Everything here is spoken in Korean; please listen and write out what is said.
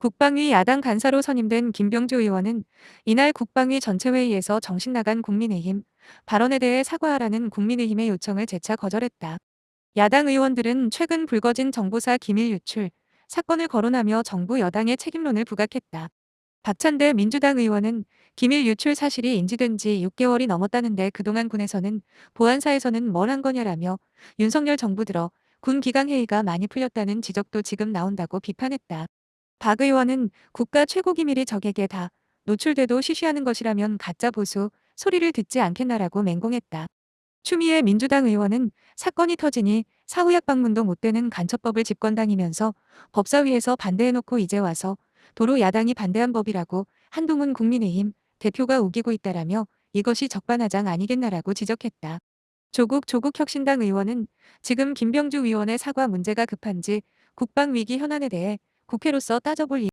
국방위 야당 간사로 선임된 김병주 의원은 이날 국방위 전체회의에서 정신 나간 국민의힘 발언에 대해 사과하라는 국민의힘의 요청을 재차 거절했다. 야당 의원들은 최근 불거진 정보사 기밀 유출 사건을 거론하며 정부 여당의 책임론을 부각했다. 박찬대 민주당 의원은 기밀 유출 사실이 인지된 지 6개월이 넘었다는데 그동안 군에서는 보안사에서는 뭘 한 거냐라며 윤석열 정부 들어 군 기강 회의가 많이 풀렸다는 지적도 지금 나온다고 비판했다. 박 의원은 국가 최고 기밀이 적에게 다 노출돼도 쉬쉬하는 것이라면 가짜 보수 소리를 듣지 않겠나라고 맹공했다. 추미애 민주당 의원은 사건이 터지니 사후약 방문도 못 되는 간첩법을 집권당이면서 법사위에서 반대해놓고 이제 와서 도로 야당이 반대한 법이라고 한동훈 국민의힘 대표가 우기고 있다라며 이것이 적반하장 아니겠나라고 지적했다. 조국 조국 혁신당 의원은 지금 김병주 의원의 사과 문제가 급한지 국방위기 현안에 대해 국회로서 따져볼